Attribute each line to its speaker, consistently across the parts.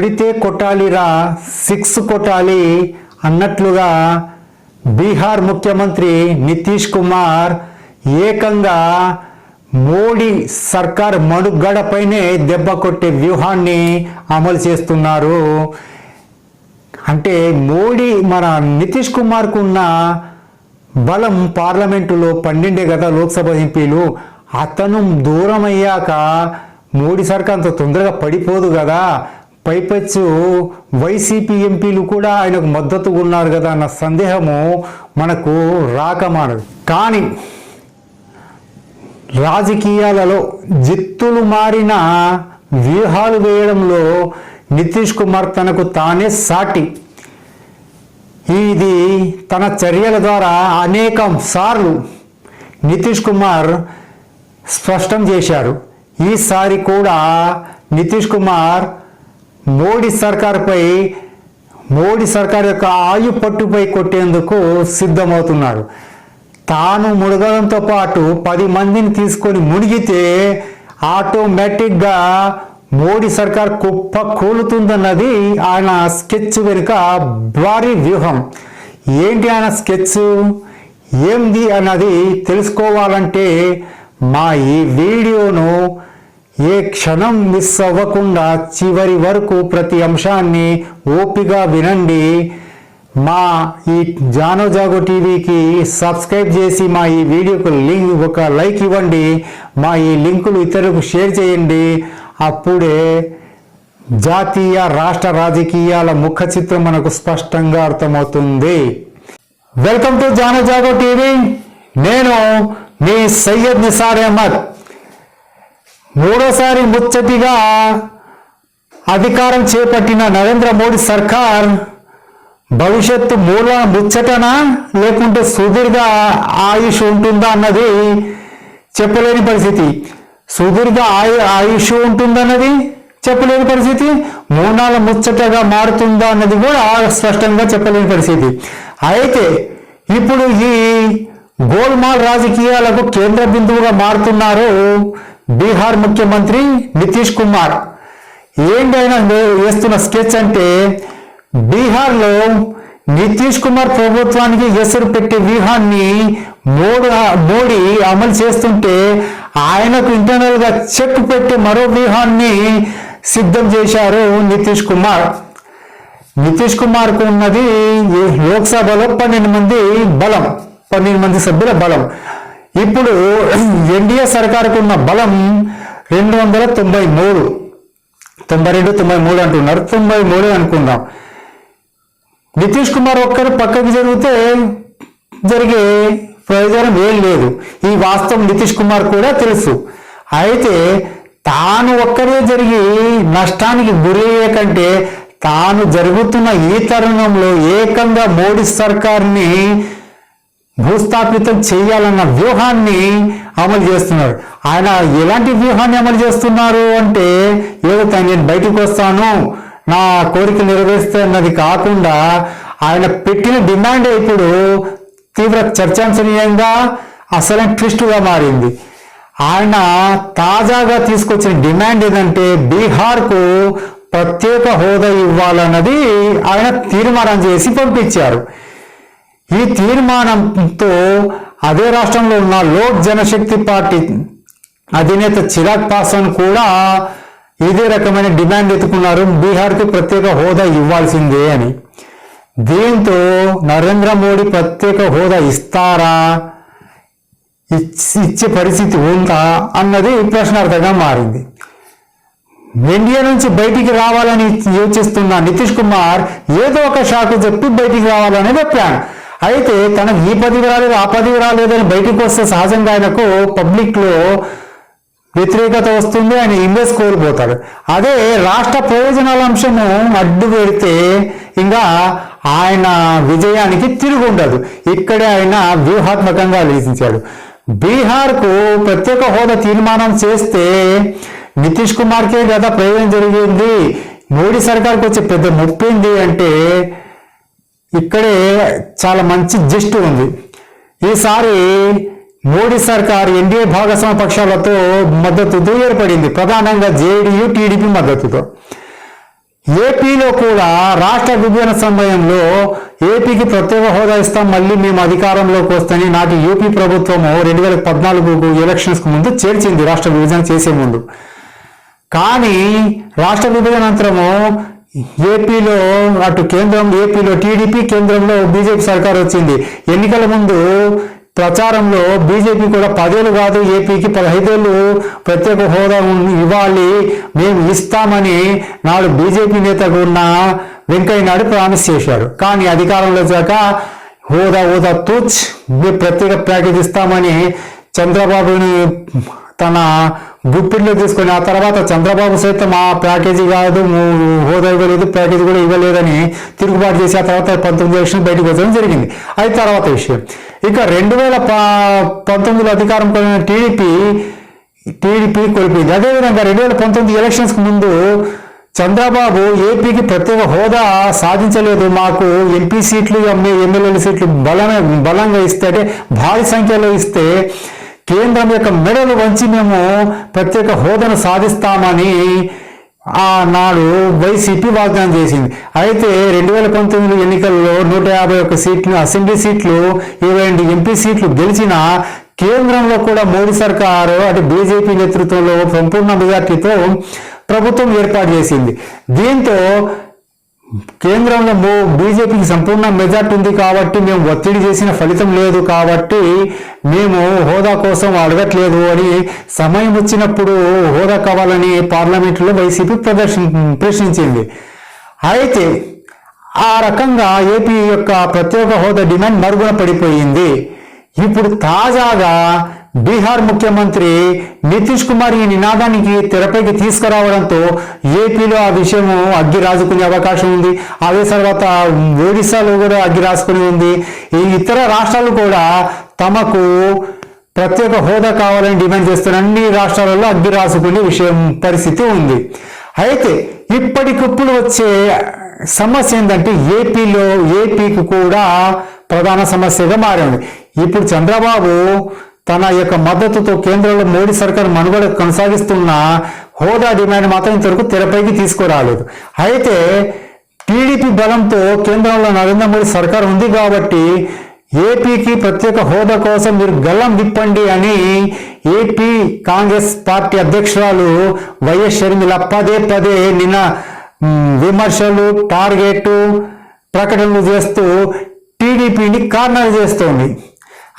Speaker 1: కొడితే కొట్టాలిరా సిక్స్ కొట్టాలి అన్నట్లుగా బీహార్ ముఖ్యమంత్రి నితీష్ కుమార్ ఏకంగా మోడీ సర్కార్ మనుగడపైనే దెబ్బ కొట్టే వ్యూహాన్ని అమలు చేస్తున్నారు. అంటే మోడీ మన నితీష్ కుమార్కు ఉన్న బలం పార్లమెంటులో పన్నెండే కదా లోక్సభ ఎంపీలు. అతను దూరం అయ్యాక మోడీ సర్కార్ అంత తొందరగా పడిపోదు కదా పైపచ్చు వైసీపీ ఎంపీలు కూడా ఆయనకు మద్దతు ఉన్నారు కదా అన్న సందేహము మనకు రాకమానదు కానీ రాజకీయాలలో జిత్తులు మారిన వ్యూహాలు వేయడంలో నితీష్ కుమార్ తనకు తానే సాటి. ఇది తన చర్యల ద్వారా అనేకం సార్లు నితీష్ కుమార్ స్పష్టం చేశారు. ఈసారి కూడా నితీష్ కుమార్ మోడీ సర్కార్పై మోడీ సర్కార్ యొక్క ఆయు పట్టుపై కొట్టేందుకు సిద్ధమవుతున్నాడు తాను మునగడంతో పాటు పది మందిని తీసుకొని మునిగితే ఆటోమేటిక్గా మోడీ సర్కార్ కుప్ప కూలుతుందన్నది ఆయన స్కెచ్ వెనుక భారీ వ్యూహం. ఏంటి ఆయన స్కెచ్? ఏంది అన్నది తెలుసుకోవాలంటే మా ఈ వీడియోను ఏ క్షణం మిస్ అవ్వకుండా చివరి వరకు ప్రతి అంశాన్ని ఓపిగా వినండి. మా ఈ జానో జాగో టీవీకి సబ్స్క్రైబ్ చేసి మా ఈ వీడియోకు లింక్ ఒక లైక్ ఇవ్వండి. మా ఈ లింకులు ఇతరులకు షేర్ చేయండి. అప్పుడే జాతీయ రాష్ట్ర రాజకీయాల ముఖ చిత్రం మనకు స్పష్టంగా అర్థమవుతుంది. Welcome to Jano Jago TV. నేను మీ సయ్యద్ నిసార్ అహ్మద్. మూడోసారి ముచ్చటిగా అధికారం చేపట్టిన నరేంద్ర మోడీ సర్కార్ భవిష్యత్తు మూల ముచ్చటనా లేకుంటే సుదీర్ఘ ఆయుష్ ఉంటుందా అన్నది చెప్పలేని పరిస్థితి. సుదీర్ఘ ఆయు ఆయుష్ ఉంటుందన్నది చెప్పలేని పరిస్థితి. మూనాల ముచ్చటగా మారుతుందా అన్నది కూడా స్పష్టంగా చెప్పలేని పరిస్థితి. అయితే ఇప్పుడు ఈ గోల్మాల్ రాజకీయాలకు కేంద్ర బిందువుగా మారుతున్నారు బీహార్ ముఖ్యమంత్రి నితీష్ కుమార్. ఏంటి ఆయన వేస్తున్న స్కెచ్ అంటే బీహార్లో నితీష్ కుమార్ ప్రభుత్వానికి ఎసురు పెట్టే వ్యూహాన్ని మోడీ మోడీ అమలు చేస్తుంటే ఆయనకు ఇంటర్నల్గా చెక్ పెట్టి మరో వ్యూహాన్ని సిద్ధం చేశారు నితీష్ కుమార్. నితీష్ కుమార్కు ఉన్నది లోక్సభలో పన్నెండు మంది బలం పన్నెండు మంది సభ్యుల బలం. ఇప్పుడు ఎన్డీఏ సర్కారుకు ఉన్న బలం రెండు వందల తొంభై మూడు. తొంభై రెండు తొంభై మూడు అంటున్నారు. తొంభై మూడు అనుకుందాం. నితీష్ కుమార్ ఒక్కరు పక్కకి జరిగితే జరిగే ప్రయోజనం ఏం లేదు. ఈ వాస్తవం నితీష్ కుమార్ కూడా తెలుసు. అయితే తాను ఒక్కరే జరిగి నష్టానికి గురయ్యే కంటే తాను జరుగుతున్న ఈ తరుణంలో ఏకంగా మోడీ సర్కార్ని భూస్థాపితం చేయాలన్న వ్యూహాన్ని అమలు చేస్తున్నారు. ఆయన ఎలాంటి వ్యూహాన్ని అమలు చేస్తున్నారు అంటే ఏదో తాను నేను బయటకు వస్తాను నా కోరిక నెరవేరుస్తున్నది కాకుండా ఆయన పెట్టిన డిమాండ్ ఇప్పుడు తీవ్ర చర్చాంశనీయంగా అసలు ట్విస్ట్గా మారింది. ఆయన తాజాగా తీసుకొచ్చిన డిమాండ్ ఏదంటే బీహార్కు ప్రత్యేక హోదా ఇవ్వాలన్నది ఆయన తీర్మానం చేసి పంపించారు. ఈ తీర్మానంతో అదే రాష్ట్రంలో ఉన్న లోక్ జనశక్తి పార్టీ అధినేత చిరాగ్ పాస్వాన్ కూడా ఇదే రకమైన డిమాండ్ ఎత్తుకున్నారు. బీహార్కి ప్రత్యేక హోదా ఇవ్వాల్సిందే అని. దీంతో నరేంద్ర మోడీ ప్రత్యేక హోదా ఇస్తారా? ఇచ్చే పరిస్థితి ఉందా? అన్నది ప్రశ్నార్థంగా మారింది. ఇండియా నుంచి బయటికి రావాలని యోచిస్తున్న నితీష్ కుమార్ ఏదో ఒక షాకు చెప్పి బయటికి రావాలనేది ప్లాన్. అయితే తనకు ఈ పదవి రాలేదు ఆ పదవి రాలేదని బయటికి వస్తే సహజంగా ఆయనకు పబ్లిక్లో వ్యతిరేకత వస్తుంది ఆయన ఇండెస్ కోల్పోతాడు. అదే రాష్ట్ర ప్రయోజనాల అంశము అడ్డు పెడితే ఇంకా ఆయన విజయానికి తిరుగుండదు ఇక్కడే ఆయన వ్యూహాత్మకంగా ఆలోచించాడు. బీహార్కు ప్రత్యేక హోదా తీర్మానం చేస్తే నితీష్ కుమార్కే కదా ప్రయోజనం జరిగింది. మోడీ సర్కార్కి వచ్చి పెద్ద ముప్పింది అంటే ఇక్కడే చాలా మంచి జిస్ట్ ఉంది. ఈసారి మోడీ సర్కార్ ఎన్డీఏ భాగస్వామ్య పక్షాలతో మద్దతుతో ఏర్పడింది. ప్రధానంగా జేడీయూ టీడీపీ మద్దతుతో. ఏపీలో కూడా రాష్ట్ర విభజన సమయంలో ఏపీకి ప్రత్యేక హోదా ఇస్తాం మళ్ళీ మేము అధికారంలోకి వస్తని నాటి యూపీ ప్రభుత్వము రెండు వేల పద్నాలుగు ఎలక్షన్స్కు ముందు చేర్చింది రాష్ట్ర విభజన చేసే ముందు. కానీ రాష్ట్ర విభజన అనంతరము ఏపీలో అటు కేంద్రం ఏపీలో టీడీపీ కేంద్రంలో బీజేపీ సర్కార్ వచ్చింది. ఎన్నికల ముందు ప్రచారంలో బీజేపీ కూడా పదేళ్ళు కాదు ఏపీకి పదహైదేళ్ళు ప్రత్యేక హోదా ఇవ్వాలి మేము ఇస్తామని నాడు బీజేపీ నేతకు ఉన్న వెంకయ్య నాయుడు ప్రామిస్ చేశాడు కానీ అధికారంలో వచ్చాక హోదా హోదా తూచ్ ప్రత్యేక ప్యాకేజ్ ఇస్తామని చంద్రబాబుని తన గుప్పిట్లో తీసుకొని ఆ తర్వాత చంద్రబాబు సైతం ఆ ప్యాకేజీ కాదు హోదా ఇవ్వలేదు ప్యాకేజీ కూడా ఇవ్వలేదని తిరుగుబాటు చేసి ఆ తర్వాత పంతొమ్మిది ఎలక్షన్ బయటకు వచ్చడం జరిగింది. అది తర్వాత విషయం. ఇక రెండు వేల పంతొమ్మిదిలో అధికారం పొందిన టీడీపీ టీడీపీ కోల్పోయింది. అదేవిధంగా రెండు వేల పంతొమ్మిది ఎలక్షన్స్కి ముందు చంద్రబాబు ఏపీకి ప్రత్యేక హోదా సాధించలేదు. మాకు ఎంపీ సీట్లు ఎమ్మె ఎమ్మెల్యేల సీట్లు బలమే బలంగా ఇస్తే అంటే భారీ సంఖ్యలో ఇస్తే కేంద్రం యొక్క మెడలు వంచి మేము ప్రత్యేక హోదాను సాధిస్తామని ఆనాడు వైసీపీ వాగ్దానం చేసింది. అయితే రెండు వేల పంతొమ్మిది ఎన్నికల్లో నూట యాభై ఒక్క సీట్లు అసెంబ్లీ సీట్లు ఇరవై రెండు ఎంపీ సీట్లు గెలిచిన కేంద్రంలో కూడా మోడీ సర్కారు అటు బీజేపీ నేతృత్వంలో సంపూర్ణ మెజార్టీతో ప్రభుత్వం ఏర్పాటు చేసింది. దీంతో కేంద్రంలో మో- బీజేపీకి సంపూర్ణ మెజార్టీ ఉంది కాబట్టి మేము ఒత్తిడి చేసిన ఫలితం లేదు కాబట్టి మేము హోదా కోసం అడగట్లేదు అని సమయం వచ్చినప్పుడు హోదా కావాలని పార్లమెంట్లో వైసీపీ ప్రదర్శన ప్రశ్నించింది. అయితే ఆ రకంగా ఏపీ యొక్క ప్రత్యేక హోదా డిమాండ్ మరుగున పడిపోయింది. ఇప్పుడు తాజాగా బీహార్ ముఖ్యమంత్రి నితీష్ కుమార్ ఈ నినాదానికి తెరపైకి తీసుకురావడంతో ఏపీలో ఆ విషయం అగ్గి రాజుకునే అవకాశం ఉంది. అదే తర్వాత ఒడిశాలో కూడా అగ్గి రాసుకుని ఉంది. ఈ ఇతర రాష్ట్రాలు కూడా తమకు ప్రత్యేక హోదా కావాలని డిమాండ్ చేస్తున్న అన్ని రాష్ట్రాలలో అగ్గి రాసుకునే విషయం పరిస్థితి ఉంది. అయితే ఇప్పటికప్పుడు వచ్చే సమస్య ఏంటంటే ఏపీలో ఏపీకి కూడా ప్రధాన సమస్యగా మారింది. ఇప్పుడు చంద్రబాబు తన యొక్క మద్దతుతో కేంద్రంలో మోడీ సర్కార్ మనుగడ కొనసాగిస్తున్న హోదా డిమాండ్ మాత్రం ఇంతవరకు తెరపైకి తీసుకురాలేదు. అయితే టీడీపీ బలంతో కేంద్రంలో నరేంద్ర మోడీ సర్కార్ ఉంది కాబట్టి ఏపీకి ప్రత్యేక హోదా కోసం మీరు గల్లం విప్పండి అని ఏపీ కాంగ్రెస్ పార్టీ అధ్యక్షురాలు వైఎస్ షర్మిల పదే పదే నిన్న విమర్శలు టార్గెట్ ప్రకటనలు చేస్తూ టీడీపీని కార్నర్ చేస్తోంది.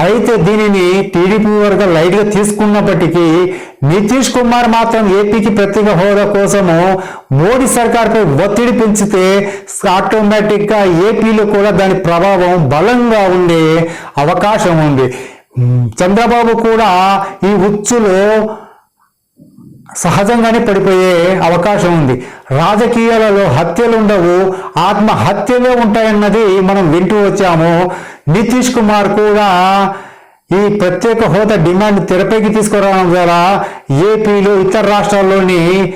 Speaker 1: అయితే దీనిని టీడీపీ వర్గం లైట్గా తీసుకున్నప్పటికీ నితీష్ కుమార్ మాత్రం ఏపీకి ప్రత్యేక హోదా కోసము మోడీ సర్కార్పై ఒత్తిడి పెంచితే ఆటోమేటిక్గా ఏపీలో కూడా దాని ప్రభావం బలంగా ఉండే అవకాశం ఉంది. చంద్రబాబు కూడా ఈ ఉచ్చులో సహజంగానే పడిపోయే అవకాశం ఉంది. రాజకీయాలలో హత్యలు ఉండవు. ఆత్మహత్యలే ఉంటాయన్నది మనం వింటూ వచ్చాము. నితీష్ కుమార్ కూడా ఈ ప్రత్యేక హోదా డిమాండ్ తెరపైకి తీసుకురావడం ద్వారా ఏపీలో ఇతర రాష్ట్రాల్లోని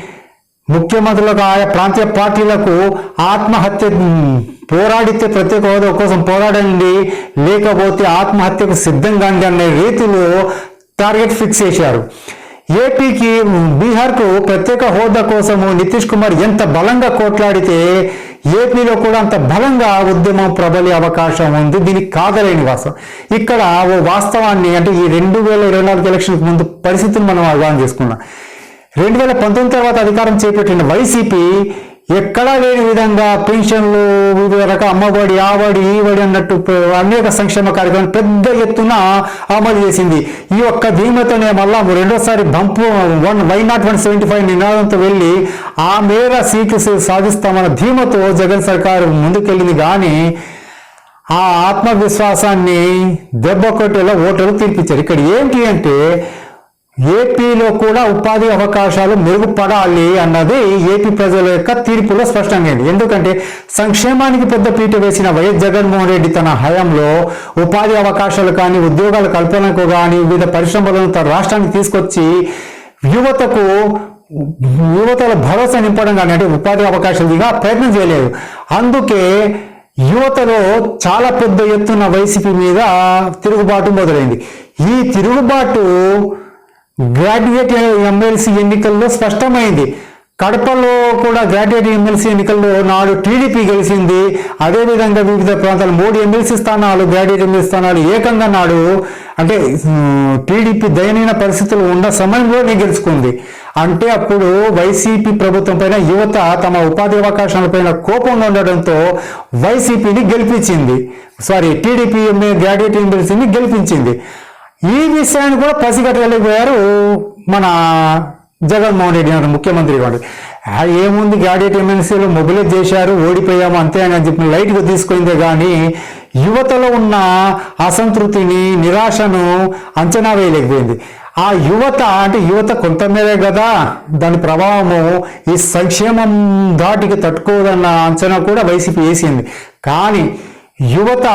Speaker 1: ముఖ్యమంత్రులకు ఆయా ప్రాంతీయ పార్టీలకు ఆత్మహత్య పోరాడితే ప్రత్యేక హోదా కోసం పోరాడండి. లేకపోతే ఆత్మహత్యకు సిద్ధంగా అనే రీతిలో టార్గెట్ ఫిక్స్ చేశారు. ఏపీకి బీహార్కు ప్రత్యేక హోదా కోసము నితీష్ కుమార్ ఎంత బలంగా కోట్లాడితే ఏపీలో కూడా అంత బలంగా ఉద్యమం ప్రబలే అవకాశం ఉంది. దీనికి కాదలేని వాస్తవం ఇక్కడ ఓ వాస్తవాన్ని అంటే ఈ రెండు వేల ఇరవై నాలుగు ఎలక్షన్కి ముందు పరిస్థితిని మనం అవగాహన చేసుకున్నాం రెండు వేల పంతొమ్మిది తర్వాత అధికారం చేపట్టిన వైసీపీ ఎక్కడా లేని విధంగా పెన్షన్లు వివిధ రకాల అమ్మఒడి ఆవడి ఈవడి అన్నట్టు అనేక సంక్షేమ కార్యక్రమాలు పెద్ద ఎత్తున అమలు చేసింది. ఈ ఒక్క ధీమతోనే మళ్ళా రెండోసారి bump one why not one seventy five నినాదంతో వెళ్ళి ఆ మేర సీట్లు సాధిస్తామన్న ధీమతో జగన్ సర్కారు ముందుకెళ్ళింది. కానీ ఆ ఆత్మవిశ్వాసాన్ని దెబ్బ కొట్టేలా ఓటర్లు తీర్పించారు ఇక్కడ ఏంటి అంటే ఏపీలో కూడా ఉపాధి అవకాశాలు మెరుగుపడాలి అన్నది ఏపీ ప్రజల యొక్క తీర్పులో స్పష్టంగా అయింది ఎందుకంటే సంక్షేమానికి పెద్ద పీట వేసిన వైఎస్ జగన్మోహన్ రెడ్డి తన హయాంలో ఉపాధి అవకాశాలు కానీ ఉద్యోగాల కల్పనకు కానీ వివిధ పరిశ్రమలను తన రాష్ట్రానికి తీసుకొచ్చి యువతకు యువతల భరోసా నింపడం కానీ అంటే ఉపాధి అవకాశాలు ప్రయత్నం చేయలేదు. అందుకే యువతలో చాలా పెద్ద ఎత్తున వైసీపీ మీద తిరుగుబాటు మొదలైంది. ఈ తిరుగుబాటు గ్రాడ్యుయేట్ ఎమ్మెల్సీ ఎన్నికల్లో స్పష్టమైంది. కడపలో కూడా గ్రాడ్యుయేట్ ఎమ్మెల్సీ ఎన్నికల్లో నాడు టీడీపీ గెలిచింది. అదేవిధంగా వివిధ ప్రాంతాలు మూడు ఎమ్మెల్సీ స్థానాలు గ్రాడ్యుయేట్ ఎమ్మెల్సీ స్థానాలు ఏకంగా నాడు అంటే టీడీపీ దయనీయ పరిస్థితులు ఉన్న సమయంలోనే గెలుచుకుంది. అంటే అప్పుడు వైసీపీ ప్రభుత్వం పైన యువత తమ ఉపాధి అవకాశాలపైన కోపంగా ఉండడంతో వైసీపీని గెలిపించింది. సారీ టీడీపీ గ్రాడ్యుయేట్ ఎమ్మెల్సీని గెలిపించింది. ఈ విషయాన్ని కూడా పసిగట్టలేకపోయారు మన జగన్మోహన్ రెడ్డి గారు ముఖ్యమంత్రి గారు. ఆ, ఏముంది గ్యాడెట్ ఎమ్మెల్సీలు మొబిలైజ్ చేశారు ఓడిపోయాము అంతే అని చెప్పి లైట్గా తీసుకుందే కానీ యువతలో ఉన్న అసంతృప్తిని నిరాశను అంచనా వేయలేకపోయింది. ఆ యువత అంటే యువత కొంతమేరే కదా దాని ప్రభావము ఈ సంక్షేమం దాటికి తట్టుకోదన్న అంచనా కూడా వైసీపీ వేసింది. కానీ యువత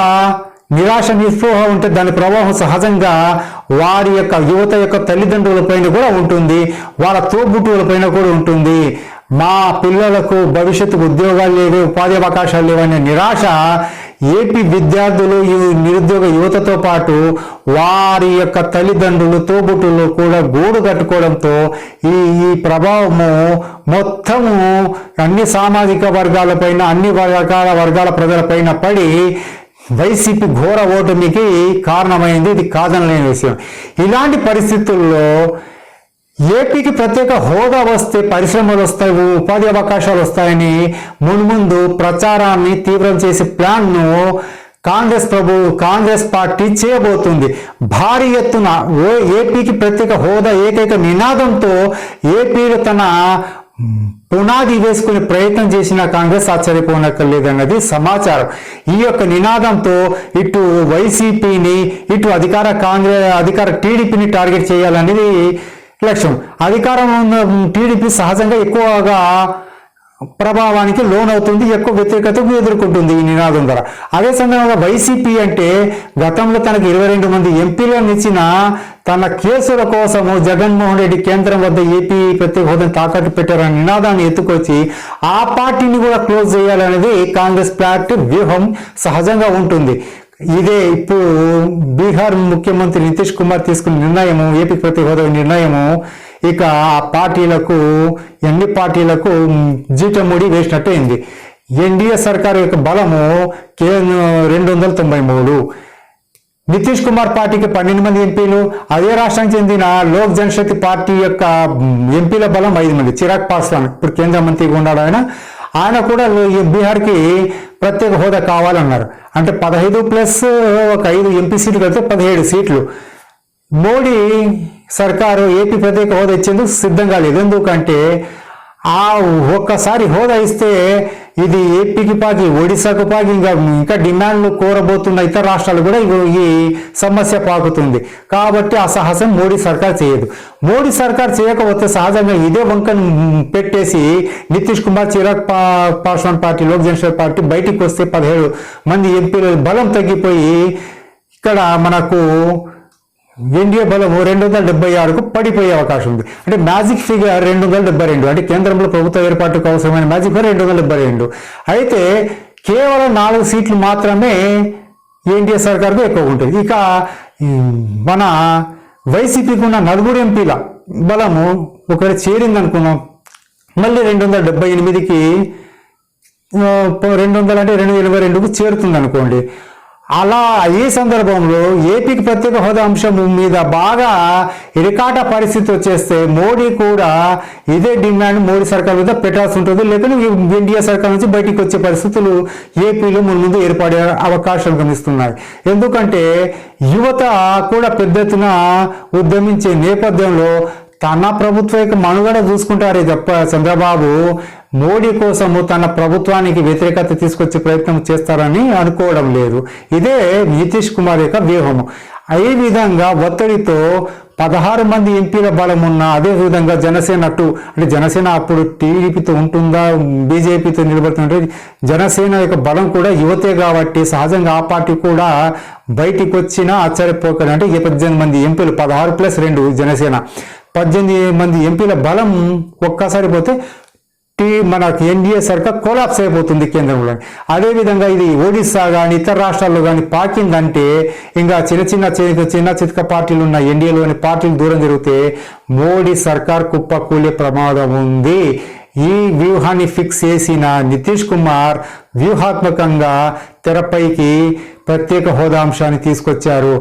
Speaker 1: నిరాశ నిస్పృహ ఉంటే దాని ప్రభావం సహజంగా వారి యొక్క యువత యొక్క తల్లిదండ్రుల పైన కూడా ఉంటుంది. వాళ్ళ తోబుట్టువుల పైన కూడా ఉంటుంది. మా పిల్లలకు భవిష్యత్తుకు ఉద్యోగాలు లేవు ఉపాధి అవకాశాలు లేవనే నిరాశ ఏపీ విద్యార్థులు ఈ నిరుద్యోగ యువతతో పాటు వారి యొక్క తల్లిదండ్రులు తోబుట్టులు కూడా గూడు కట్టుకోవడంతో ఈ ఈ ప్రభావము మొత్తము అన్ని సామాజిక వర్గాలపైన అన్ని రకాల వర్గాల ప్రజలపైన పడి వైసీపీ ఘోర ఓటమికి కారణమైంది ఇది కాదనలేని విషయం. ఇలాంటి పరిస్థితుల్లో ఏపీకి ప్రత్యేక హోదా వస్తే పరిశ్రమలు వస్తాయి ఉపాధి అవకాశాలు వస్తాయని మున్ముందు ప్రచారాన్ని తీవ్రం చేసే ప్లాన్ను కాంగ్రెస్ ప్రభు కాంగ్రెస్ పార్టీ చేయబోతుంది. భారీ ఎత్తున ఓ- ఏపీకి ప్రత్యేక హోదా ఏకైక నినాదంతో ఏపీలో తన పునాది వేసుకునే ప్రయత్నం చేసిన కాంగ్రెస్ ఆశ్చర్యపోనక్కర్లేదన్నది సమాచారం. ఈ యొక్క నినాదంతో ఇటు వైసీపీని ఇటు అధికార కాంగ్రెస్ అధికార టీడీపీని టార్గెట్ చేయాలనేది లక్ష్యం. అధికారం ఉన్న టీడీపీ సహజంగా ఎక్కువగా ప్రభావానికి లోనవుతుంది ఎక్కువ వ్యతిరేకతకు ఎదుర్కొంటుంది ఈ నినాదం ద్వారా. అదే సందర్భంగా వైసీపీ అంటే గతంలో తనకు ఇరవై రెండు మంది ఎంపీలను ఇచ్చిన తన కేసుల కోసము జగన్మోహన్ రెడ్డి కేంద్రం వద్ద ఏపీ ప్రత్యేక హోదాను తాకట్టు పెట్టారన్న నినాదాన్ని ఎత్తుకొచ్చి ఆ పార్టీని కూడా క్లోజ్ చేయాలనేది కాంగ్రెస్ పార్టీ వ్యూహం సహజంగా ఉంటుంది. ఇదే ఇప్పుడు బీహార్ ముఖ్యమంత్రి నితీష్ కుమార్ తీసుకున్న నిర్ణయము ఏపీ ప్రత్యేక హోదా నిర్ణయము ఇక ఆ పార్టీలకు ఎన్ని పార్టీలకు జీటముడి వేసినట్టు అయింది. ఎన్డీఏ సర్కారు యొక్క బలము కే రెండు వందల తొంభై మూడు. నితీష్ కుమార్ పార్టీకి పన్నెండు మంది ఎంపీలు అదే రాష్ట్రానికి చెందిన లోక్ జనశక్తి పార్టీ యొక్క ఎంపీల బలం ఐదు మంది. చిరాగ్ పాస్వాన్ ఇప్పుడు కేంద్ర మంత్రిగా ఉన్నాడు ఆయన. ఆయన కూడా బీహార్కి ప్రత్యేక హోదా కావాలన్నారు. అంటే పదహైదు ప్లస్ ఒక ఐదు ఎంపీ సీట్లు కలిపితే పదిహేడు సీట్లు. మోడీ సర్కారు ఏపీ ప్రత్యేక హోదా ఇచ్చేందుకు సిద్ధంగా లేదు. ఎందుకంటే ఆ ఒక్కసారి హోదా ఇస్తే ఇది ఏపీకి పాకి ఒడిశాకు పాకి ఇంకా ఇంకా డిమాండ్లు కోరబోతున్న ఇతర రాష్ట్రాలు కూడా ఇగో ఈ సమస్య పాకుతుంది. కాబట్టి ఆ సాహసం మోడీ సర్కార్ చేయదు. మోడీ సర్కార్ చేయకపోతే సహజంగా ఇదే వంకను పెట్టేసి నితీష్ కుమార్ చిరాగ్ పా పాస్వాన్ పార్టీ లోక్ జనసేన పార్టీ బయటికి వస్తే పదిహేడు మంది ఎంపీల బలం తగ్గిపోయి ఇక్కడ మనకు ఎన్డీఏ బలము రెండు వందల డెబ్బై ఆరుకు పడిపోయే అవకాశం ఉంది. అంటే మ్యాజిక్ ఫిగర్ రెండు వందల డెబ్బై రెండు అంటే కేంద్రంలో ప్రభుత్వ ఏర్పాటుకు అవసరమైన మ్యాజిక్ ఫిగర్ రెండు వందల డెబ్బై రెండు. అయితే కేవలం నాలుగు సీట్లు మాత్రమే ఎన్డీఏ సర్కార్కు ఎక్కువ ఉంటుంది ఇక మన వైసీపీకి ఉన్న నలుగురు ఎంపీల బలము ఒకవేళ చేరింది అనుకున్నాం. మళ్ళీ రెండు వందల డెబ్బై ఎనిమిదికి రెండు వందల అంటే రెండు వేల ఇరవై రెండుకు చేరుతుంది అనుకోండి. అలా ఈ సందర్భంలో ఏపీకి ప్రత్యేక హోదా అంశం మీద బాగా ఇరికాట పరిస్థితి వచ్చేస్తే మోడీ కూడా ఇదే డిమాండ్ మోడీ సర్కార్ మీద పెట్టాల్సి ఉంటుంది. లేకపోతే ఎన్డీఏ సర్కార్ నుంచి బయటికి వచ్చే పరిస్థితులు ఏపీలో ముందు ఏర్పడే అవకాశాలు గమనిస్తున్నాయి. ఎందుకంటే యువత కూడా పెద్ద ఎత్తున ఉద్యమించే నేపథ్యంలో తన ప్రభుత్వ యొక్క మనుగడ చూసుకుంటారే తప్ప చంద్రబాబు మోడీ కోసము తన ప్రభుత్వానికి వ్యతిరేకత తీసుకొచ్చే ప్రయత్నం చేస్తారని అనుకోవడం లేదు. ఇదే నితీష్ కుమార్ యొక్క వ్యూహము. ఈ విధంగా ఒత్తిడితో పదహారు మంది ఎంపీల బలం ఉన్న అదే విధంగా జనసేన అటు అంటే జనసేన అప్పుడు టీడీపీతో ఉంటుందా బీజేపీతో నిలబడుతుంటే జనసేన యొక్క బలం కూడా యువతే కాబట్టి సహజంగా ఆ పార్టీ కూడా బయటికి వచ్చినా ఆశ్చర్యపోకండి అంటే ఈ పద్దెనిమిది మంది ఎంపీలు పదహారు ప్లస్ రెండు జనసేన. పద్దెనిమిది మంది ఎంపీల బలం ఒక్కసారి పోతే టీ మనకు ఎన్డీఏ సర్కార్ కొలాప్స్ అయిపోతుంది కేంద్రంలో. అదేవిధంగా ఇది ఒడిస్సా కానీ ఇతర రాష్ట్రాల్లో కానీ పాకిందంటే ఇంకా చిన్న చిన్న చిన్న చిన్న చితక పార్టీలు ఉన్న ఎన్డీఏలోని పార్టీలు దూరం జరిగితే మోడీ సర్కార్ కుప్పకూలే ప్రమాదం ఉంది. ఈ వ్యూహాన్ని ఫిక్స్ చేసిన నితీష్ కుమార్ వ్యూహాత్మకంగా తెరపైకి ప్రత్యేక హోదా అంశాన్ని తీసుకొచ్చారు.